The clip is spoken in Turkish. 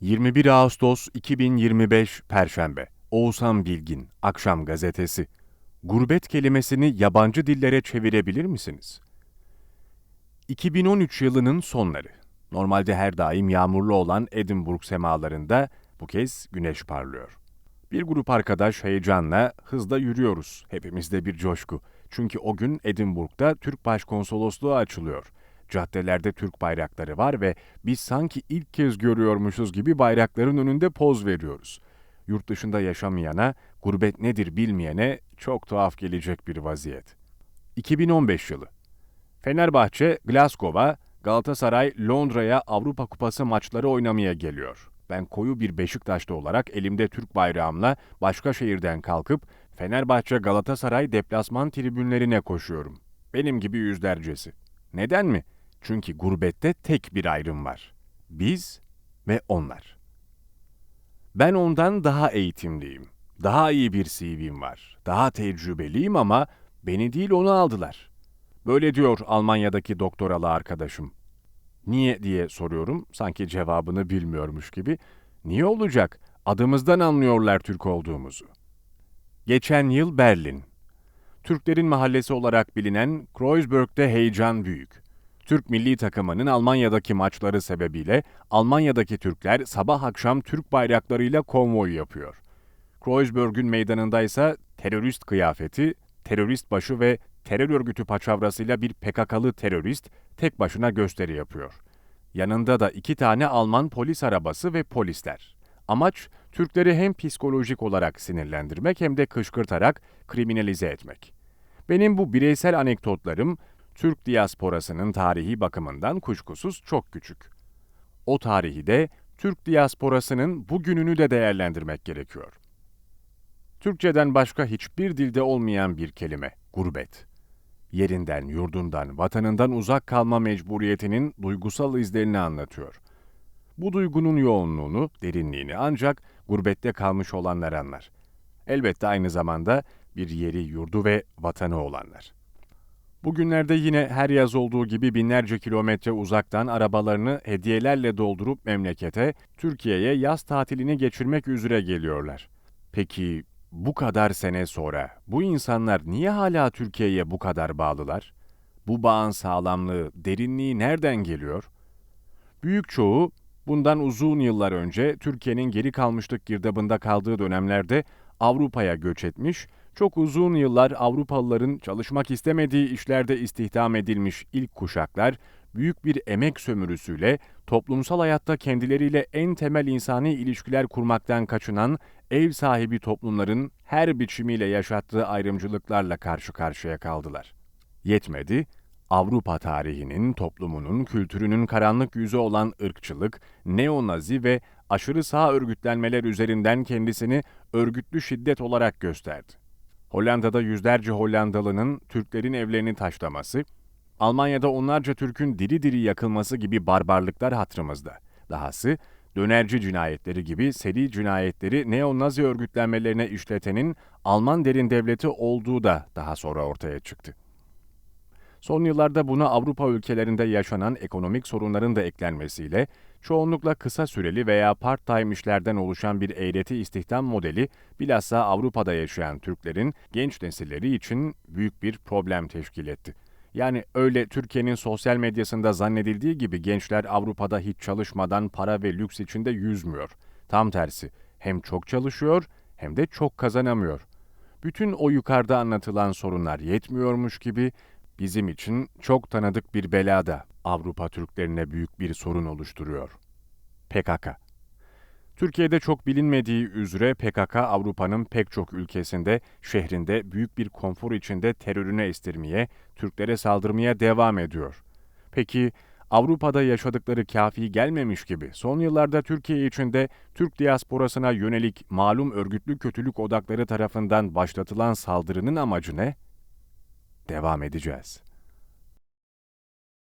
21 Ağustos 2025 Perşembe Oğuzhan Bilgin Akşam Gazetesi Gurbet kelimesini yabancı dillere çevirebilir misiniz? 2013 yılının sonları. Normalde her daim yağmurlu olan Edinburgh semalarında bu kez güneş parlıyor. Bir grup arkadaş heyecanla hızla yürüyoruz. Hepimizde bir coşku. Çünkü o gün Edinburgh'da Türk Başkonsolosluğu açılıyor. Caddelerde Türk bayrakları var ve biz sanki ilk kez görüyormuşuz gibi bayrakların önünde poz veriyoruz. Yurt dışında yaşamayana, gurbet nedir bilmeyene çok tuhaf gelecek bir vaziyet. 2015 yılı. Fenerbahçe, Glasgow'a, Galatasaray, Londra'ya Avrupa Kupası maçları oynamaya geliyor. Ben koyu bir Beşiktaşlı olarak elimde Türk bayrağımla başka şehirden kalkıp Fenerbahçe Galatasaray deplasman tribünlerine koşuyorum. Benim gibi yüzlercesi. Neden mi? Çünkü gurbette tek bir ayrım var. Biz ve onlar. Ben ondan daha eğitimliyim. Daha iyi bir CV'm var. Daha tecrübeliyim ama beni değil onu aldılar. Böyle diyor Almanya'daki doktoralı arkadaşım. Niye diye soruyorum. Sanki cevabını bilmiyormuş gibi. Niye olacak? Adımızdan anlıyorlar Türk olduğumuzu. Geçen yıl Berlin. Türklerin mahallesi olarak bilinen Kreuzberg'de heyecan büyük. Türk milli takımının Almanya'daki maçları sebebiyle Almanya'daki Türkler sabah akşam Türk bayraklarıyla konvoy yapıyor. Kreuzberg'ün meydanında ise terörist kıyafeti, terörist başı ve terör örgütü paçavrasıyla bir PKK'lı terörist tek başına gösteri yapıyor. Yanında da iki tane Alman polis arabası ve polisler. Amaç Türkleri hem psikolojik olarak sinirlendirmek hem de kışkırtarak kriminalize etmek. Benim bu bireysel anekdotlarım Türk diasporasının tarihi bakımından kuşkusuz çok küçük. O tarihi de Türk diasporasının bugününü de değerlendirmek gerekiyor. Türkçeden başka hiçbir dilde olmayan bir kelime, gurbet. Yerinden, yurdundan, vatanından uzak kalma mecburiyetinin duygusal izlerini anlatıyor. Bu duygunun yoğunluğunu, derinliğini ancak gurbette kalmış olanlar anlar. Elbette aynı zamanda bir yeri, yurdu ve vatanı olanlar. Bugünlerde yine her yaz olduğu gibi binlerce kilometre uzaktan arabalarını hediyelerle doldurup memlekete, Türkiye'ye yaz tatilini geçirmek üzere geliyorlar. Peki bu kadar sene sonra bu insanlar niye hala Türkiye'ye bu kadar bağlılar? Bu bağın sağlamlığı, derinliği nereden geliyor? Büyük çoğu bundan uzun yıllar önce Türkiye'nin geri kalmışlık girdabında kaldığı dönemlerde Avrupa'ya göç etmiş, çok uzun yıllar Avrupalıların çalışmak istemediği işlerde istihdam edilmiş ilk kuşaklar, büyük bir emek sömürüsüyle toplumsal hayatta kendileriyle en temel insani ilişkiler kurmaktan kaçınan ev sahibi toplumların her biçimiyle yaşattığı ayrımcılıklarla karşı karşıya kaldılar. Yetmedi, Avrupa tarihinin, toplumunun, kültürünün karanlık yüzü olan ırkçılık, neonazi ve aşırı sağ örgütlenmeler üzerinden kendisini örgütlü şiddet olarak gösterdi. Hollanda'da yüzlerce Hollandalı'nın Türklerin evlerini taşlaması, Almanya'da onlarca Türk'ün diri diri yakılması gibi barbarlıklar hatırımızda. Dahası, dönerci cinayetleri gibi seri cinayetleri neo-nazi örgütlenmelerine işletenin Alman derin devleti olduğu da daha sonra ortaya çıktı. Son yıllarda buna Avrupa ülkelerinde yaşanan ekonomik sorunların da eklenmesiyle çoğunlukla kısa süreli veya part-time işlerden oluşan bir eğreti istihdam modeli bilhassa Avrupa'da yaşayan Türklerin genç nesilleri için büyük bir problem teşkil etti. Yani öyle Türkiye'nin sosyal medyasında zannedildiği gibi gençler Avrupa'da hiç çalışmadan para ve lüks içinde yüzmüyor. Tam tersi, hem çok çalışıyor hem de çok kazanamıyor. Bütün o yukarıda anlatılan sorunlar yetmiyormuş gibi bizim için çok tanıdık bir belada Avrupa Türklerine büyük bir sorun oluşturuyor. PKK Türkiye'de çok bilinmediği üzere PKK Avrupa'nın pek çok ülkesinde, şehrinde büyük bir konfor içinde terörüne estirmeye, Türklere saldırmaya devam ediyor. Peki Avrupa'da yaşadıkları kafi gelmemiş gibi son yıllarda Türkiye içinde Türk diasporasına yönelik malum örgütlü kötülük odakları tarafından başlatılan saldırının amacı ne? Devam edeceğiz.